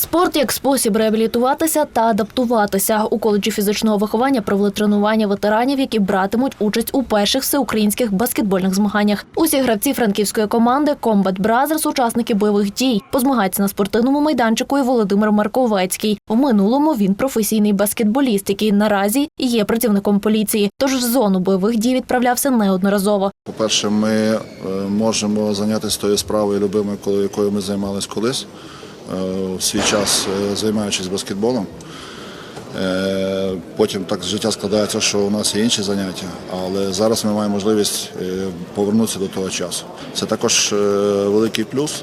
Спорт як спосіб реабілітуватися та адаптуватися. У коледжі фізичного виховання провели тренування ветеранів, які братимуть участь у перших всеукраїнських баскетбольних змаганнях. Усі гравці франківської команди Combat Brothers – учасники бойових дій. Позмагається на спортивному майданчику і Володимир Марковецький. В минулому він професійний баскетболіст, який наразі є працівником поліції. Тож в зону бойових дій відправлявся неодноразово. По-перше, ми е, можемо зайнятися тою справою любимою, коли- якою ми займалися колись, в свій час е, займаючись баскетболом. Е, Потім так життя складається, що у нас є інші заняття, але зараз ми маємо можливість е, повернутися до того часу. Це також е, великий плюс.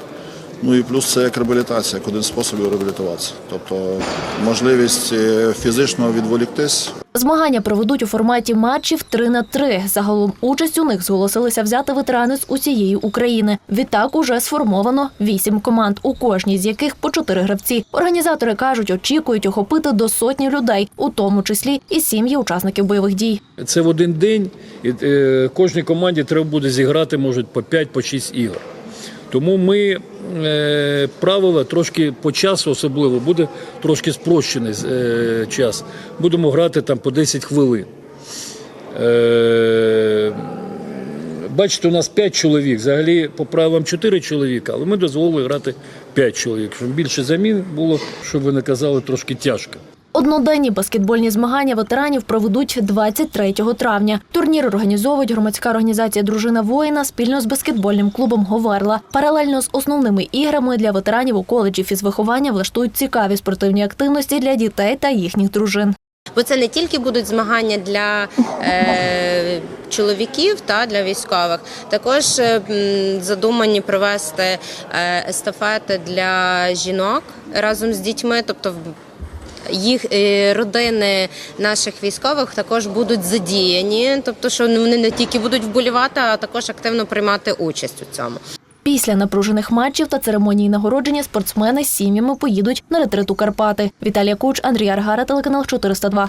Ну і плюс це як реабілітація, як один з способів реабілітуватися. Тобто можливість е, фізично відволіктись Змагання проведуть у форматі матчів 3 на 3 Загалом участь у них зголосилися взяти ветерани з усієї України. Відтак уже сформовано вісім команд, у кожній з яких по чотири гравці. Організатори кажуть, очікують охопити до сотні людей, у тому числі і сім'ї учасників бойових дій. Це в один день, і е, кожній команді треба буде зіграти, може, по 5 по 6 ігор. Тому ми е, правила трошки по часу, особливо, буде трошки спрощений е, час. Будемо грати там по 10 хвилин. Е, бачите, у нас 5 чоловік. Взагалі по правилам 4 чоловіка, але ми дозволили грати 5 чоловік. Щоб більше замін було, щоб ви не казали, трошки тяжко. Одноденні баскетбольні змагання ветеранів проведуть 23 травня. Турнір організовують громадська організація Дружина воїна спільно з баскетбольним клубом Говерла. Паралельно з основними іграми для ветеранів у коледжі фізвиховання влаштують цікаві спортивні активності для дітей та їхніх дружин. Бо це не тільки будуть змагання для е, чоловіків та для військових, також е, задумані провести е, естафети для жінок разом з дітьми, тобто їх е, родини наших військових також будуть задіяні, тобто, що вони не тільки будуть вболівати, а також активно приймати участь у цьому. Після напружених матчів та церемонії нагородження спортсмени з сім'ями поїдуть на ретрит у Карпати. Віталія Куч, Андрій Аргара, телеканал 402.